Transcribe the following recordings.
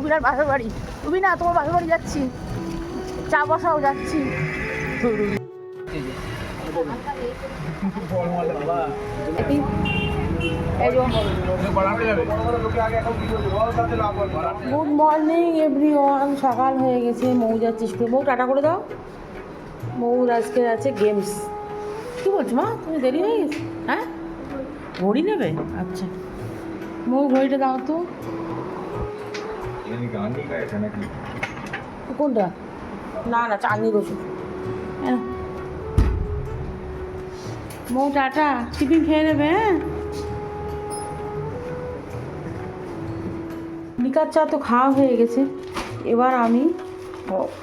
রুবিনার বাপের বাড়ি। রুবিনা তোমার বাপের বাড়ি যাচ্ছি। চা বসাও, যাচ্ছি। গুড মর্নিং এভরিওয়ান সকাল হয়ে গেছে, মৌ যাচ্ছে স্কুলে। মৌ, টাটা করে দাও। মৌর আজকে আছে গেমস কি বলছো, মা? তুমি দেরি হয়ে গেছে? হ্যাঁ? ঘড়ি নেবে? আচ্ছা। মৌ, ঘড়িটা দাও তো। কোনটা? না না, চাঁদনি রসুন হ্যাঁ। মৌ টাটা, টিফিন খেয়ে নেবে হ্যাঁ? লিকার চা তো খাওয়া হয়ে গেছে। এবার আমি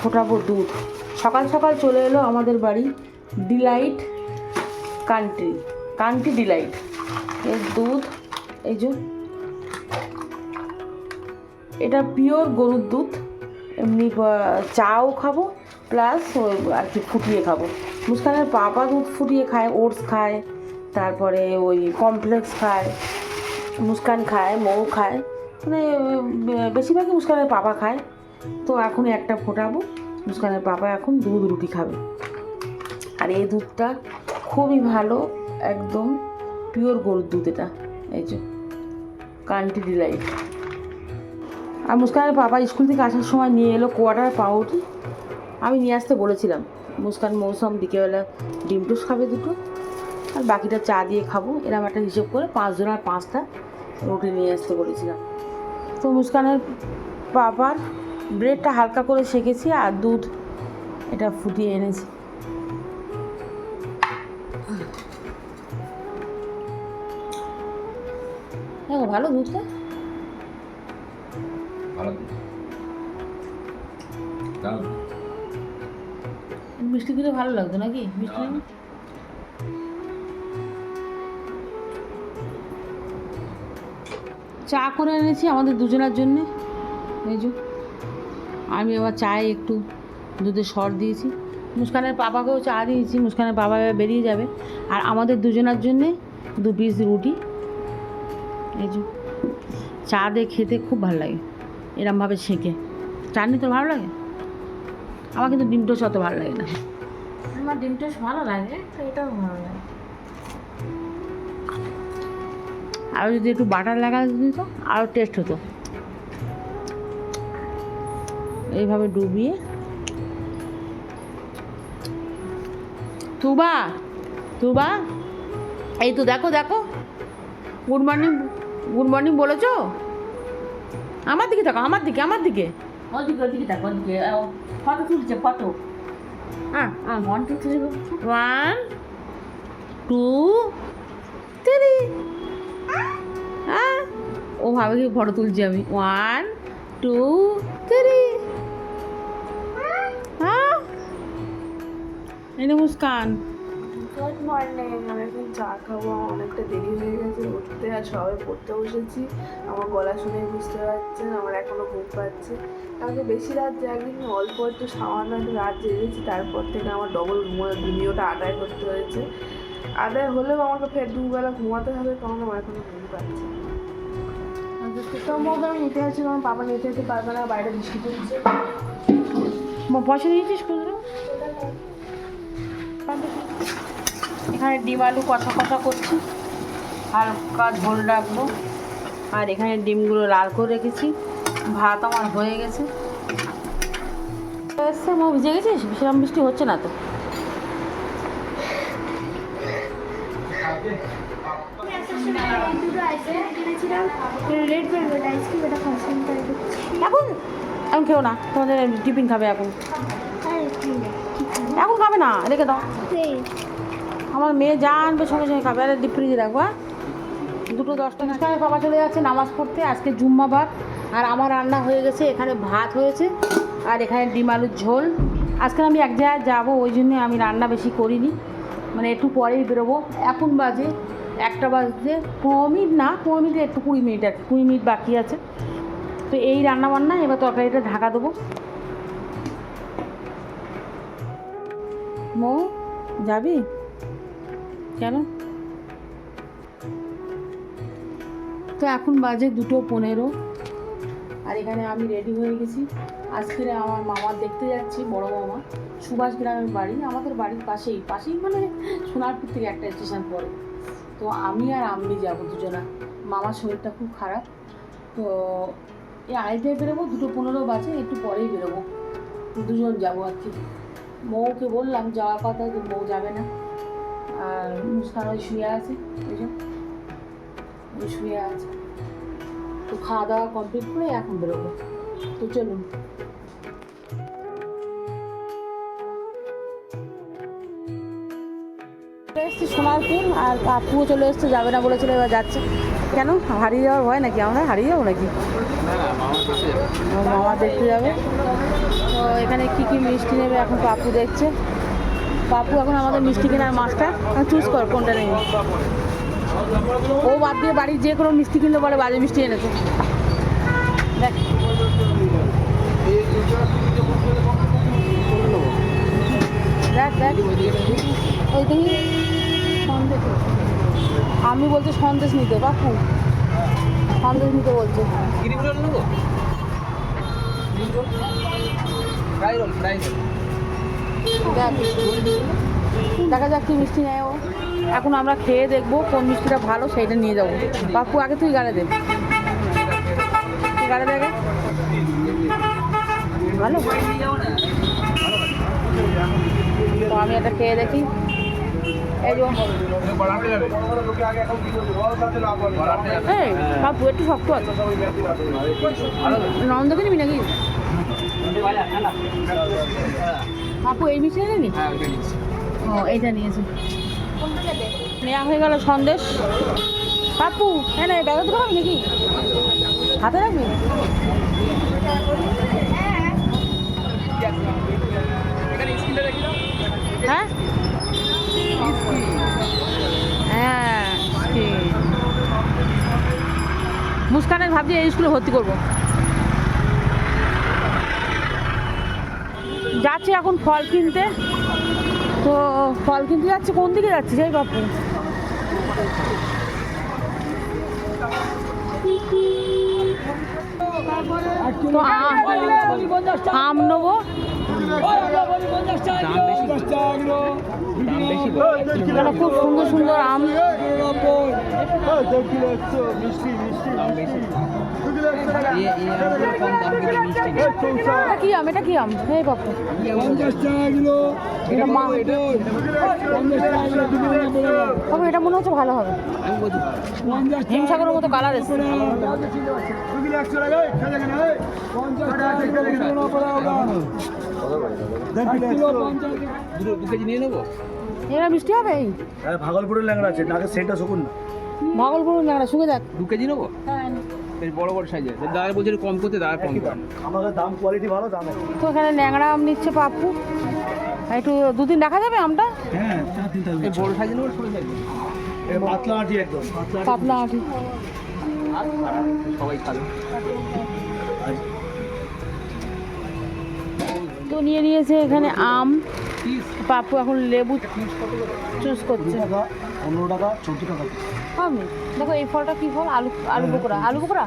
ফোটাবো দুধ। সকাল সকাল চলে এলো আমাদের বাড়ি ডিলাইট কান্ট্রি। Country Deloitte. এর দুধ, এই যে এটা পিওর গরুর দুধ। এমনি চাও খাব প্লাস আর কি ফুটিয়ে খাব। মুস্কানের পাপা দুধ ফুটিয়ে খায়, ওটস খায়, তারপরে ওই কমপ্লেক্স খায়, মুস্কান খায়, মৌ খায়। মানে বেশিরভাগই মুস্কানের পাপা খায়। তো এখন একটা ফোটাবো। মুস্কানের পাপা এখন দুধ রুটি খাবে। আর এই দুধটা খুবই ভালো, একদম পিওর গরুর দুধ এটা। এই যে, কান্ট্রি ডিলাইট আর মুস্কানের বাবা স্কুল থেকে আসার সময় নিয়ে এলো কোয়াটার পাউরুটি। আমি নিয়ে আসতে বলেছিলাম। মুস্কান মৌসুম বিকেবেলা ডিম টোস্ট খাবে দুটো, আর বাকিটা চা দিয়ে খাব। এরকম একটা হিসেব করে পাঁচজন আর পাঁচটা রুটি নিয়ে আসতে বলেছিলাম। তো মুস্কানের বাবার ব্রেডটা হালকা করে সেকেছি আর দুধ এটা ফুটিয়ে এনেছি। ভালো দুধটা। দাও মিষ্টি খেতে ভালো লাগতো নাকি? মিষ্টি চা করে এনেছি আমাদের দুজনের জন্যে। এই যে আমি আবার চায়ে একটু দুধে সর দিয়েছি। মুস্কানের পাপাকেও চা দিয়েছি মুস্কানের বাবা এবার বেরিয়ে যাবে। আর আমাদের দুজনের জন্যে দু পিস রুটি। এই যে চা দিয়ে খেতে খুব ভালো লাগে এরমভাবে ছেঁকে চাটনি তো ভালো লাগে? আমার কিন্তু ডিম টোস্ট অত ভালো লাগে না। আমার ডিম টোস্ট ভালো লাগে তো এটাও ভালো লাগে। আর যদি একটু বাটার লাগা দিত আরও টেস্ট হতো। এইভাবে ডুবিয়ে। তুবা তুবা। এই তো দেখো দেখো। গুড মর্নিং গুড মর্নিং বলেছ? আমার দিকে দেখো আমার দিকে আমার দিকে। ওদিকে ওদিকে দেখো ওদিকে ফটো তুলছে ফটো। হ্যাঁ one two three one two three হ্যাঁ ও ভাবে কি ফটো তুলছি আমি। ওয়ান টু থ্রি হ্যাঁ নে মুস্কান। গুড মর্নিং আমি এখন চা খাব অনেকটা দেরি হয়ে গেছে উঠতে আর সবাই পড়তে বসেছি। আমার গলা শুনে বুঝতে পারছেন আমার এখনও ঘুম পাচ্ছে। কালকে বেশি রাত জাগিনি অল্প একটু সামান্য একটু রাত জেগেছি তারপর থেকে আমার ডবল ঘুমিয়েটা আদায় করতে হয়েছে। আদায় হলেও আমাকে ফের দুবেলা ঘুমাতে হবে কারণ আমার এখনও ঘুম পাচ্ছে তো মধ্যে আমি নিতে আছি কারণ পাপা নিতে যেতে পারবে না বাইরে বৃষ্টি পড়ছে। পয়সা দিয়েছিস খুচরো এখানে ডিম আলু কষা কষা করছি। হালকা ঝোল রাখব। আর এখানে ডিমগুলো লাল করে রেখেছি। ভাত আমার হয়ে গেছে। এসছে ভিজে গেছিস সেরকম বৃষ্টি হচ্ছে না তো। এখন? এখন খেও না। তোমাদের টিফিন খাবে এখন। এখন খাবে না? রেখে দাও। আমার মেয়ে যা আনবে সঙ্গে সঙ্গে খাবে। আর ডিপ ফ্রিজে রাখব হ্যাঁ? দুটো দশটা টাকা বাবা চলে যাচ্ছে নামাজ পড়তে, আজকে জুম্মা ভাত। আর আমার রান্না হয়ে গেছে, এখানে ভাত হয়েছে, আর এখানে ডিম আলুর ঝোল। আজকে আমি এক জায়গায় যাব, ওই জন্যে আমি রান্না বেশি করিনি। মানে একটু পরেই বেরোবো। এখন বাজে একটা বাজে পনেরো মিনিট না, পনেরো মিনিট একটু কুড়ি মিনিট আর কুড়ি মিনিট বাকি আছে। তো এই রান্না বান্না, এবার তরকারিটা ঢাকা দেবো। মৌ, যাবি? কেন? তো এখন বাজে দুটো পনেরো, আর এখানে আমি রেডি হয়ে গেছি। আজকে আমার মামা দেখতে যাচ্ছি, বড় মামা। সুভাষ গ্রামের বাড়ি, আমাদের বাড়ির পাশেই পাশেই মানে সোনারপুর থেকে একটা স্টেশন পড়ে। তো আমি আর আমি যাব দুজনা। মামার শরীরটা খুব খারাপ। তো এই আড়াইটায় বেরোবো, দুটো পনেরো বাজে, একটু পরেই বেরোবো। দুজন যাব আর কি মৌকে বললাম, যাওয়ার কথা মৌ যাবে না। আর ওই শুয়ে আছে শুয়ে আছে। তো খাওয়া দাওয়া কমপ্লিট করে এখন বেরোবো। তো চলুন। চলে এসছি সোনারপুর আর কাকুও চলে এসছে, যাবে না বলেছিল, এবার যাচ্ছে। কেন? হারিয়ে যাওয়ার ভয় নাকি? আমরা হারিয়ে যাব নাকি? মামা দেখতে যাবে। তো এখানে কি কি মিষ্টি নেবে এখন পাপু দেখছে। পাপু এখন আমাদের মিষ্টি কেনার মাছটা চুজ কর কোনটা নেবে। ও বাদ দিয়ে বাড়ির যে কোনো মিষ্টি কিনতে বলে বাজে মিষ্টি এনেছে। দেখ। দেখ দেখ। আমি বলছি সন্দেশ নিতে, বাপু। সন্দেশ নিতে বলছে। ফ্রাই রোল ফ্রাই রোল দেখ, দেখা যাক কি মিষ্টি নেয় ও। এখন আমরা খেয়ে দেখব কোন মিষ্টিটা ভালো, সেইটা নিয়ে যাব। বাপু, আগে তুই গাড়ে দে। গাড়ে দে ভালো? তো আমি এটা খেয়ে দেখি। বাপু, একটু শক্ত আছে। নন্দকে নিবি নাকি? বাপু এই মিষ্টি নেবি হ্যাঁ ও এইটা নিয়েছি। নেওয়া হয়ে গেল সন্দেশ। পাপু হ্যাঁ না ব্যাগে খাবি নাকি? হাতে রাখবি? হ্যাঁ? হ্যাঁ। মুস্কানের ভাবছি এই স্কুলে ভর্তি করব। যাচ্ছি এখন ফল কিনতে। তো ফল কিনতে যাচ্ছি, কোন দিকে যাচ্ছি যাই বাপু? আম- নেব। খুব সুন্দর সুন্দর আম। মিষ্টি এটা কি আম এটা কি আম এই বাপু এটা এটা মনে হচ্ছে ভালো হবে হিমসাগরের মতো কালার এসছে এরা মিষ্টি হবে এই হ্যাঁ ভাগলপুরের ল্যাংড়া আছে নাকে সেটা শুকুন না ভাগলপুর না শুকে যাক দু কেজি নেব বেশ বড় বড় সাইজের। দাদা বলছিল কম করতে দাদা কম আমাদের দাম কোয়ালিটি ভালো দাম তো এখানে ন্যাংরা আম নিচ্ছে পাপ্পু। একটু দুদিন দেখা যাবে আমটা? হ্যাঁ চার তিনটা এই বড় সাইজের নেব ছোটো সাইজের? পাতলা আটি একদম পাতলা পাতলা আঁটি। সবাই খাবে। তো নিয়ে নিয়েছে এখানে আম। পাপ্পু এখন লেবু চুজ করছে। পনেরো টাকা চোদ্দ টাকা। আমি দেখো এই ফলটা কি ফল? আলু আলু বোকরা আলু বোকরা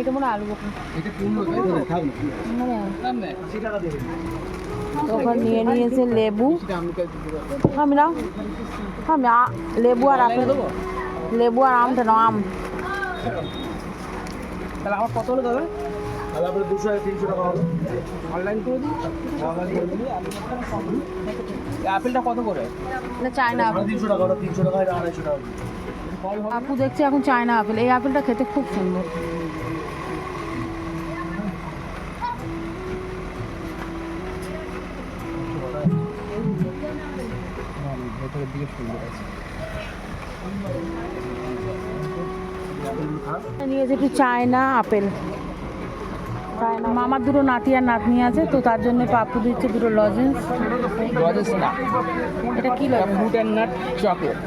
এটা মনে হয় আলু বোকরা এটা মনে হয়। তো ওখানে নিয়ে নিয়েছে লেবু। আমি আমি নাও। আমি লেবু আর আপেল লেবু আর আমটা নাও আম। তাহলে আমার কত হলো দাদা? দুশো তিনশো টাকা হলো অনলাইন করে দিই অনলাইন করে আপেলটা কত করে? এটা চায়না আপেল তিনশো টাকা ওটা তিনশো টাকা এটা আড়াইশো টাকা আপু দেখছি এখন চায়না আপেল এই আপেলটা খেতে খুব সুন্দর। ভেতরের দিকে সুন্দর আছে নিয়েছে একটু চায়না আপেল মামার দুটো নাতি আর নাতনি আছে তো তার জন্য পাপ্পু দিচ্ছে দুটো লজেন্স রজেস না। এটা কি lozenges fruit and nut chocolate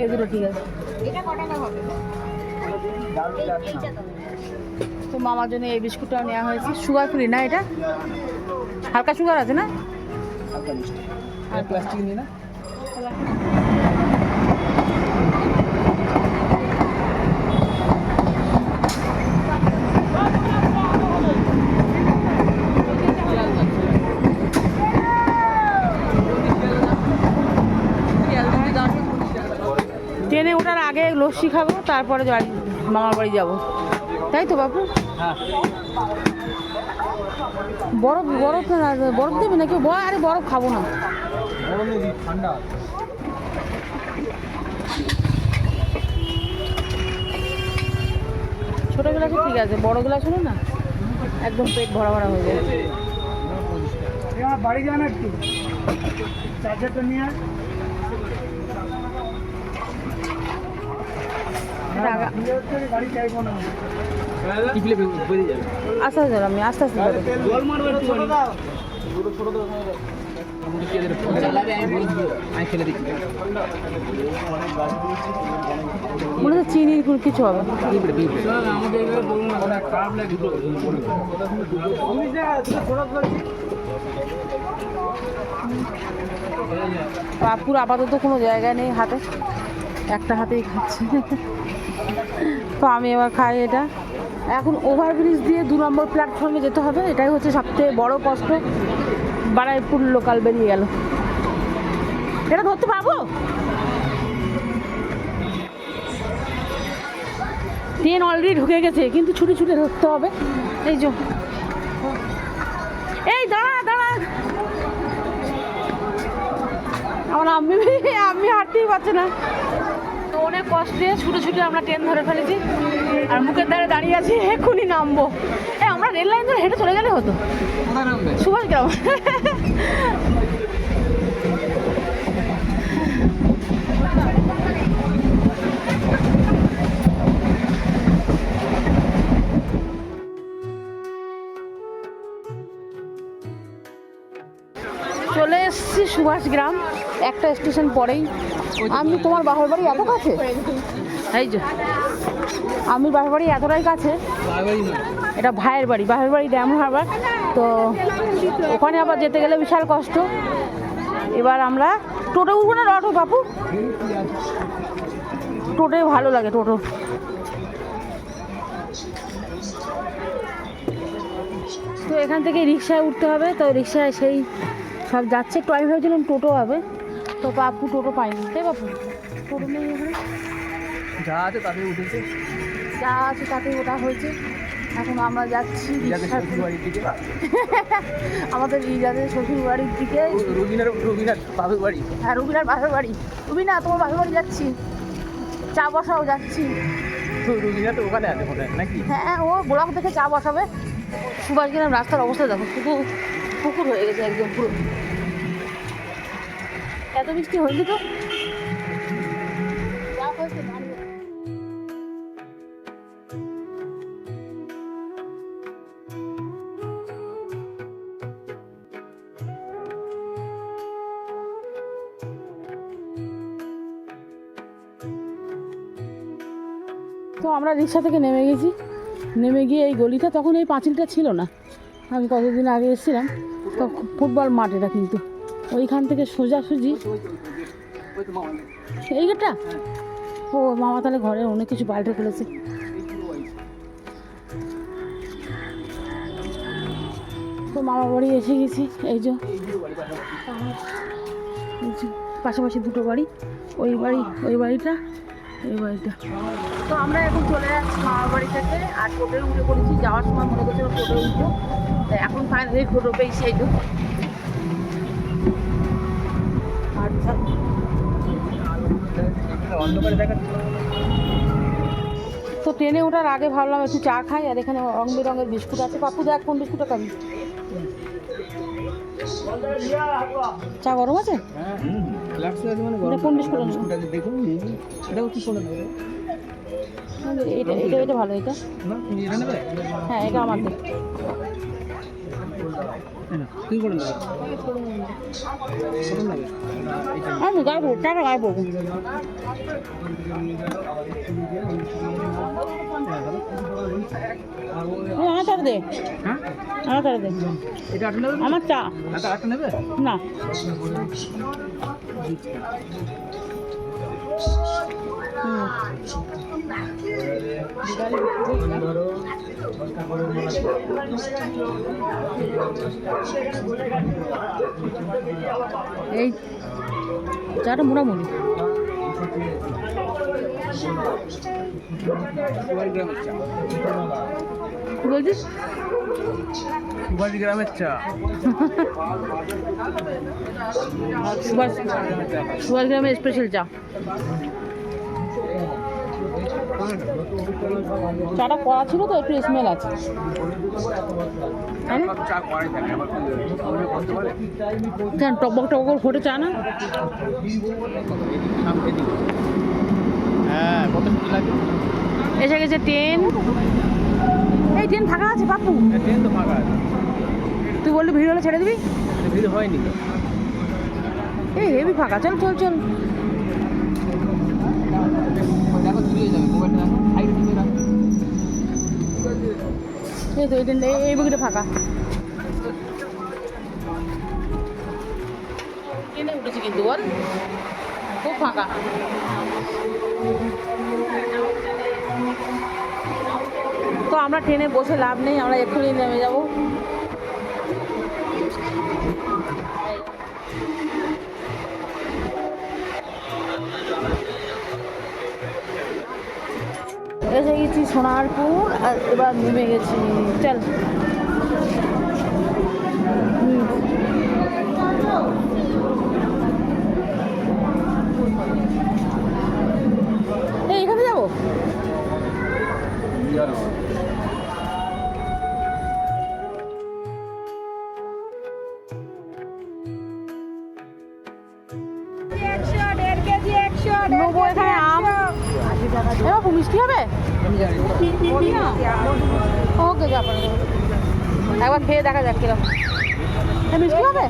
এই দুটো ঠিক আছে। তো মামার জন্য এই বিস্কুটটাও নেওয়া হয়েছে। সুগার ফ্রি না এটা? হালকা সুগার আছে না? হালকা মিষ্টি। আর প্লাস্টিক নিয়ে না? লস্যি খাব তারপরে মামার বাড়ি যাব। তাই তো বাপু? হ্যাঁ। বরফ বরফ বরফ দেবে নাকি? আরে বরফ খাব না। ঠান্ডা ছোটো গ্লাসে ঠিক আছে বড় গ্লাস হলো না একদম পেট ভরা ভরা হয়ে আমার বাড়ি যান একটু। চার্জারটা নিয়ে আয় এটা আগা- গাড়ি চাইব না টিপলে বেরিয়ে যাবে আস্তে আস্তে যাব আমি আস্তে আস্তে যাব জল মারবে একটু ছোট ছোট আমি বলে দিব আমি ফেলে দিচ্ছি মনে হচ্ছে চিনির কোনো কিছু হবে। বাপুর আপাতত কোনো জায়গা নেই হাতে। একটা হাতেই খাচ্ছে। তো আমি এবার খাই এটা। এখন ওভারব্রিজ দিয়ে দু নম্বর প্ল্যাটফর্মে যেতে হবে, এটাই হচ্ছে সবথেকে বড় কষ্ট। বারাইপুর লোকাল বেরিয়ে গেল। এটা ধরতে পারব? ট্রেন অলরেডি ঢুকে গেছে, কিন্তু ছুটে ছুটে ধরতে হবে। এই যে। এই দাঁড়া দাঁড়া। আমার আমি আমি হাঁটতেই পারছে না। অনেক কষ্টে ছুটে ছুটে আমরা ট্রেন ধরে ফেলেছি। আর মুখের ধারে দাঁড়িয়ে আছি এক্ষুনি নামবো। এ আমরা রেল লাইন ধরে হেঁটে চলে গেলে হতো? সুভাষ গ্রাম। চলে এসেছি সুভাষ গ্রাম। একটা স্টেশন পরেই। আমি তোমার বাবার বাড়ি এত কাছে? এই যে। আমি বাবার বাড়ি এতটাই কাছে? এটা ভাইয়ের বাড়ি ভাইয়ের বাড়ি ড্যাম হারবার। তো ওখানে আবার যেতে গেলে বিশাল কষ্ট। এবার আমরা টোটো উঠবো না অটো বাপু? টোটোই ভালো লাগে টোটো। তো এখান থেকে রিক্সায় উঠতে হবে। তো রিক্সায় সেই সব যাচ্ছে। একটু আমি ভেবেছিলাম টোটো হবে। তো বাপু টোটো পাইনি তাই বাপু? টোটো নেই এখানে। যা আছে তাদের উঠেছে। যা আছে তাতে ওটা হয়েছে। এখন আমরা যাচ্ছি আমাদের ইজাদের শ্বশুর বাড়ির দিকে রবিনার রবিনার বাবুর বাড়ি। হ্যাঁ রুবিনার বাপের বাড়ি। রুবিনা তোমার বাপের বাড়ি যাচ্ছি। চা বসাও যাচ্ছি। রবিনা তো ওখানে আছে মনে হয় নাকি? হ্যাঁ ও ব্লক থেকে চা বসাবে। সুভাষ গ্রাম রাস্তার অবস্থা দেখো শুধু পুকুর হয়ে গেছে একদম পুরো। এত বৃষ্টি হয়নি তো। তো আমরা রিক্সা থেকে নেমে গেছি। নেমে গিয়ে এই গলিটা তখন এই পাঁচিলটা ছিল না। আমি কতদিন আগে এসেছিলাম তো ফুটবল মাঠ এটা কিন্তু। ওইখান থেকে সোজাসুজি এই গেটটা? ও, মামা তাহলে ঘরে অনেক কিছু পাল্টে ফেলেছে। তো মামা বাড়ি এসে গেছি, এই যে। পাশাপাশি দুটো বাড়ি, ওই বাড়ি, ওই বাড়িটা, এই বাড়িটা। তো আমরা এখন চলে যাচ্ছি মামার বাড়ি থেকে, আর টোটোে উঠে পড়েছি। যাওয়ার সময় মনে করছিলাম টোটো উঠবো। এখন ফাইনালি টোটো পেয়েছি এই যে আচ্ছা অন্ধকারে দেখা তো ট্রেনে ওঠার আগে ভাবলাম একটু চা খাই আর এখানে রং বেরঙের বিস্কুট আছে। পাপু দেখ কোন বিস্কুটটা খাবি। চা গরম আছে? হ্যাঁ মানে এটা কোন বিস্কুট দেখুন এটাও কি করে নেবে? এটা এটা ভালো এটা। হ্যাঁ এটা না তুই করে আমি টাকা গায়ে ও, আমার দে। হ্যাঁ? আমার দে। এটা আমার চা। নেবে? না। এই চাটা মোটামুটি সুভাষ গ্রামের চা কি বলছিস সুভাষ গ্রামের চা সুভাষ সুভাষ গ্রামের স্পেশাল চা চাটা করা ছিল তো একটু স্মেল আছে। পারে কেন টকবক টকবক ফোটে চা না? হ্যাঁ এসে গেছে ট্রেন এই ট্রেন ফাঁকা আছে পাপু ট্রেন তো ফাঁকা আছে। তুই বললি ভিড় হলে ছেড়ে দিবি? ভিড় হয়নি এই হেভি ফাঁকা চল চল চল দেখো চুরিয়ে যাবে মোবাইলটা দেখো সাইডে টিপে রাখো এই তো এই ট্রেন এই- এই বগিটা ফাঁকা। ট্রেনে উঠেছি কিন্তু, বল। খুব ফাঁকা। তো আমরা ট্রেনে বসে লাভ নেই, আমরা এক্ষুনি নেমে যাব। এসে গেছি সোনারপুর আর এবার নেমে গেছি চল হুম। এই এখানে যাব মিষ্টি হবে? ওকে একবার খেয়ে দেখা যাক কীরকম। মিষ্টি হবে?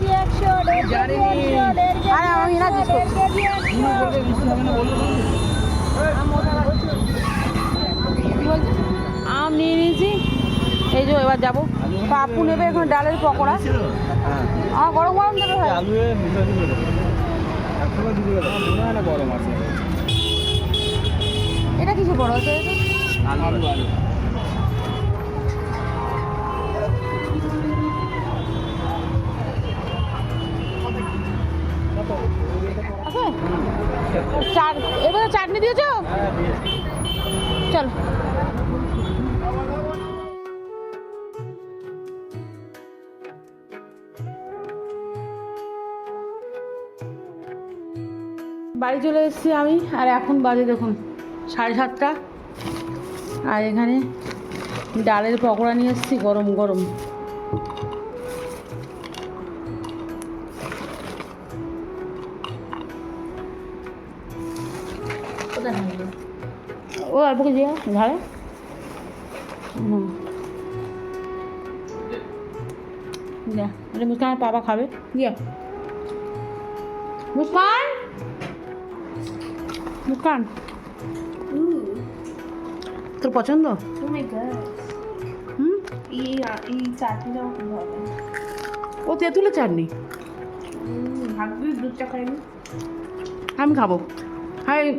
আরে আমি না জিজ্ঞেস করছি। আম নিয়ে নিয়েছি। এই যে এবার যাব। পাপু নেবে এখন ডালের পকোড়া। হ্যাঁ। আমার গরম গরম দেবে ভাই। এটা কিছু বড় আছে? চাট চাটনি বাড়ি চলে এসেছি আমি আর এখন বাজে দেখুন। সাড়ে সাতটা। আর এখানে ডালের পকোড়া নিয়ে এসেছি, গরম গরম। ও অল্প কিছু হুম। যা এটা মুস্কান পাপা খাবে। গিয়া। মুস্কান! মুস্কান! তোর পছন্দ? লাগে। ও তেঁতুলের চাটনি? আমি খাব। হ্যাঁ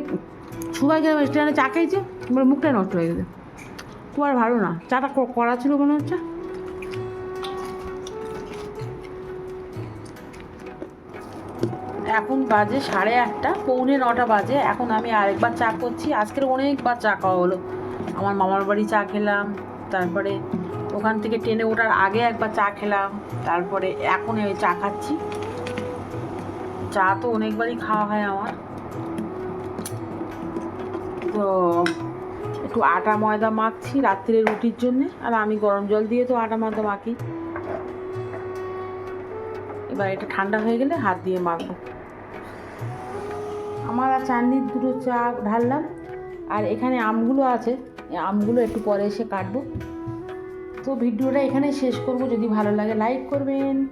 সবাই গেলে রেস্টুরেন্টে চা খেয়েছে এবার মুখটাই নষ্ট হয়ে গেছে। খুব আর ভালো না। চাটা ক- করা ছিল মনে হচ্ছে। এখন বাজে সাড়ে আটটা পৌনে নটা বাজে। এখন আমি আরেকবার চা করছি। আজকের অনেকবার চা খাওয়া হলো। আমার মামার বাড়ি চা খেলাম, তারপরে ওখান থেকে ট্রেনে ওঠার আগে একবার চা খেলাম, তারপরে এখন এই চা খাচ্ছি। চা তো অনেকবারই খাওয়া হয় আমার। তো একটু আটা ময়দা মাখছি রাত্রে রুটির জন্যে, আর আমি গরম জল দিয়ে তো আটা ময়দা মাখি। এবার এটা ঠান্ডা হয়ে গেলে হাত দিয়ে মাখবো। আমার আর চান্দির দুটো চা ঢাললাম, আর এখানে আমগুলো আছে। আমগুলো একটু পরে এসে কাটবো। তো ভিডিওটা এখানে শেষ করব। যদি ভালো লাগে লাইক করবেন।